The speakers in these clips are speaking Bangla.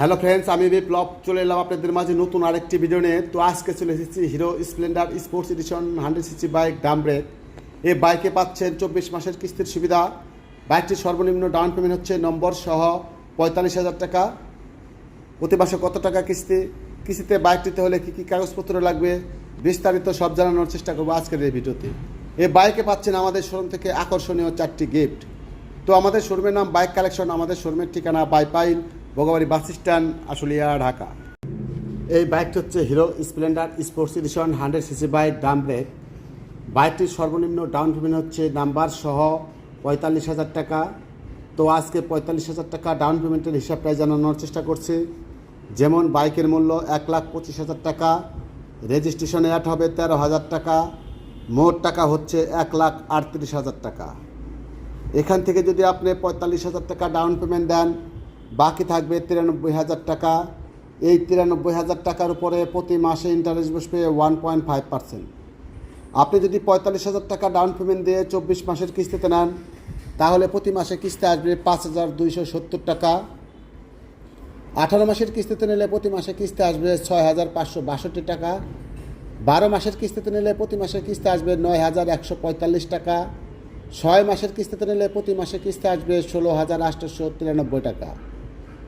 হ্যালো ফ্রেন্ডস, আমি বিপ্লব, চলে এলাম আপনাদের মাঝে নতুন আরেকটি ভিডিও নিয়ে। তো আজকে চলে এসেছি Hero Splendor sports edition hundred CC bike drum brake এই বাইকে পাচ্ছেন চব্বিশ মাসের কিস্তির সুবিধা। বাইকটির সর্বনিম্ন ডাউন পেমেন্ট হচ্ছে নম্বর সহ পঁয়তাল্লিশ হাজার টাকা। প্রতি মাসে কত টাকা কিস্তি? কিস্তিতে বাইকটিতে হলে কী কী কাগজপত্র লাগবে? বিস্তারিত সব জানানোর চেষ্টা করব আজকের এই ভিডিওতে এই বাইকে পাচ্ছেন আমাদের শোরুম থেকে আকর্ষণীয় চারটি গিফট তো আমাদের শোরুমের নাম বাইক কালেকশন আমাদের শোরুমের ঠিকানা বাইপাইন ভোগাবাড়ি বাস স্ট্যান্ড, আশুলিয়া, ঢাকা। এই বাইকটি হচ্ছে Hero Splendor sports edition hundred CC bike drum brake বাইকটির সর্বনিম্ন ডাউন পেমেন্ট হচ্ছে নাম্বার সহ পঁয়তাল্লিশ হাজার টাকা। তো আজকে পঁয়তাল্লিশ হাজার টাকা ডাউন পেমেন্টের হিসাবটাই জানানোর চেষ্টা করছি। যেমন বাইকের মূল্য এক লাখ পঁচিশ হাজার টাকা, রেজিস্ট্রেশনে অ্যাড হবে তেরো হাজার টাকা, মোট টাকা হচ্ছে এক লাখ আটত্রিশ হাজার টাকা। এখান থেকে যদি আপনি পঁয়তাল্লিশ হাজার টাকা ডাউন পেমেন্ট দেন বাকি থাকবে তিরানব্বই হাজার টাকা। এই তিরানব্বই হাজার টাকার উপরে প্রতি মাসে ইন্টারেস্ট বসবে ওয়ান পয়েন্ট ফাইভ পার্সেন্ট আপনি যদি পঁয়তাল্লিশ হাজার টাকা ডাউন পেমেন্ট দিয়ে চব্বিশ মাসের কিস্তিতে নেন, তাহলে প্রতি মাসে কিস্তি আসবে পাঁচ হাজার দুইশো সত্তর টাকা। আঠারো মাসের কিস্তিতে নিলে প্রতি মাসে কিস্তি আসবে ছয় হাজার পাঁচশো বাষট্টি টাকা। বারো মাসের কিস্তিতে নিলে প্রতি মাসে কিস্তি আসবে নয় হাজার একশো পঁয়তাল্লিশ টাকা। ছয় মাসের কিস্তিতে নিলে প্রতি মাসে কিস্তি আসবে ষোলো হাজার আটশোশো তিরানব্বই টাকা।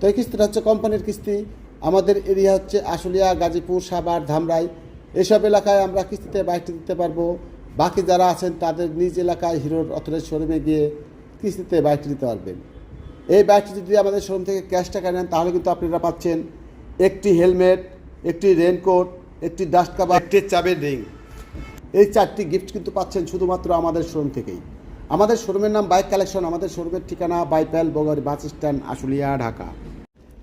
তো এই কিস্তিটা হচ্ছে কোম্পানির কিস্তি। আমাদের এরিয়া হচ্ছে আশুলিয়া, গাজীপুর, সাভার, ধামরাই। এসব এলাকায় আমরা কিস্তিতে বাইকটি দিতে পারব। বাকি যারা আছেন, তাদের নিজ এলাকায় হিরোর অথরের শোরুমে গিয়ে কিস্তিতে বাইকটি দিতে পারবেন। এই বাইকটি যদি আমাদের শোরুম থেকে ক্যাশ টাকা নেন, তাহলে কিন্তু আপনারা পাচ্ছেন একটি হেলমেট, একটি রেনকোট, একটি ডাস্ট কাভার, একটি চাবের রিং। এই চারটি গিফট কিন্তু পাচ্ছেন শুধুমাত্র আমাদের শোরুম থেকেই। আমাদের শোরুমের নাম বাইক কালেকশন আমাদের শোরুমের ঠিকানা বাইপ্যাল বগরি বাস স্ট্যান্ড আশুলিয়া ঢাকা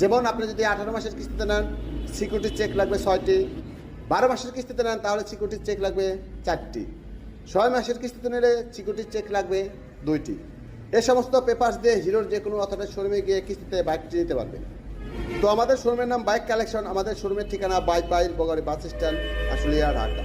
যেমন আপনি যদি আঠারো মাসের কিস্তিতে নেন সিকিউরিটি চেক লাগবে ছয়টি। বারো মাসের কিস্তিতে নেন, তাহলে সিকিউরিটি চেক লাগবে চারটি। ছয় মাসের কিস্তিতে নিলে সিকিউরিটি চেক লাগবে দুইটি। এ সমস্ত পেপার্স দিয়ে হিরোর যে কোনো অথবা শোরুমে গিয়ে কিস্তিতে বাইকটি নিতে পারবে তো আমাদের শোরুমের নাম বাইক কালেকশন আমাদের শোরুমের ঠিকানা বাইক বাইল বগারি বাস স্ট্যান্ড, আশুলিয়া, ঢাকা।